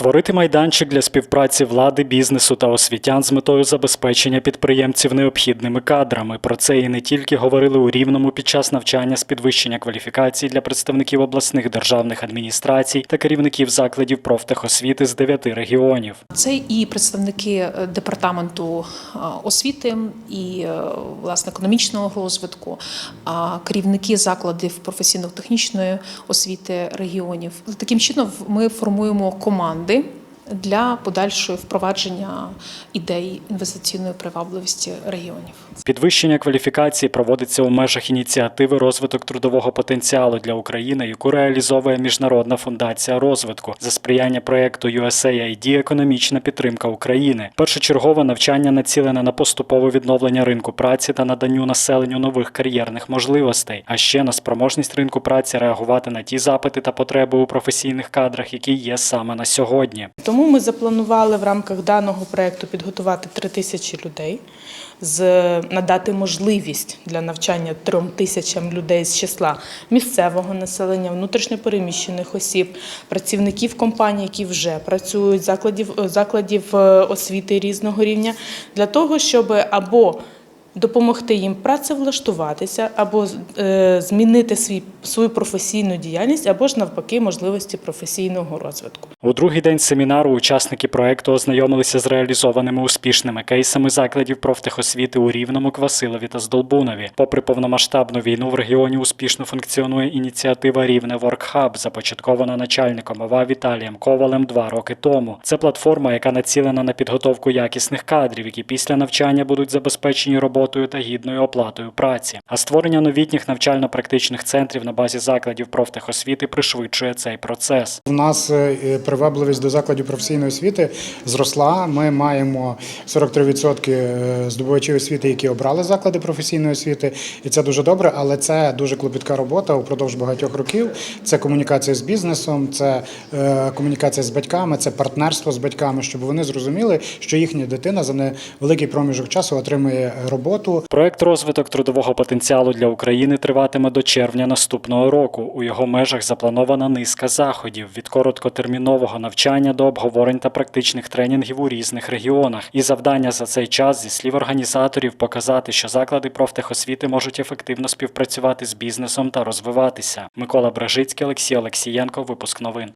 Створити майданчик для співпраці влади, бізнесу та освітян з метою забезпечення підприємців необхідними кадрами. Про це і не тільки говорили у Рівному під час навчання з підвищення кваліфікації для представників обласних державних адміністрацій та керівників закладів профтехосвіти з дев'яти регіонів. Це і представники е, департаменту е, освіти, і е, власне економічного розвитку, а керівники закладів професійно-технічної освіти регіонів. Таким чином ми формуємо команди завжди для подальшого впровадження ідей інвестиційної привабливості регіонів Підвищення кваліфікації проводиться у межах ініціативи розвиток трудового потенціалу для України, яку реалізовує Міжнародна фундація розвитку за сприяння проекту USAID «Економічна підтримка України. Першочергове навчання націлене на поступове відновлення ринку праці та наданню населенню нових кар'єрних можливостей, а ще на спроможність ринку праці реагувати на ті запити та потреби у професійних кадрах, які є саме на сьогодні. Тому ми запланували в рамках даного проекту підготувати 3 тисячі людей, надати можливість для навчання трьом тисячам людей з числа місцевого населення, внутрішньопереміщених осіб, працівників компаній, які вже працюють, закладів, закладів е, освіти різного рівня, для того, щоб або допомогти їм працевлаштуватися, або е, змінити свій, свою професійну діяльність, або ж навпаки можливості професійного розвитку. У другий день семінару учасники проекту ознайомилися з реалізованими успішними кейсами закладів профтехосвіти у Рівному, Квасилові та Здолбунові. Попри повномасштабну війну в регіоні успішно функціонує ініціатива Рівне Воркхаб, започаткована начальником ОВА Віталієм Ковалем два роки тому. Це платформа, яка націлена на підготовку якісних кадрів, які після навчання будуть забезпечені роботою та гідною оплатою праці. А створення новітніх навчально-практичних центрів на базі закладів профтехосвіти пришвидшує цей процес. У нас е, привабливість до закладів професійної освіти зросла. Ми маємо 43% е, здобувачів освіти, які обрали заклади професійної освіти, і це дуже добре, але це дуже клопітка робота упродовж багатьох років. Це комунікація з бізнесом, це е, комунікація з батьками, це партнерство з батьками, щоб вони зрозуміли, що їхня дитина за невеликий проміжок часу отримує роботу. Проект розвиток трудового потенціалу для України триватиме до червня наступного року. У його межах запланована низка заходів від короткотермінового навчання до обговорень та практичних тренінгів у різних регіонах. І завдання за цей час, зі слів організаторів, показати, що заклади профтехосвіти можуть ефективно співпрацювати з бізнесом та розвиватися. Микола Бражицький, Олексій Олексієнко, випуск новин.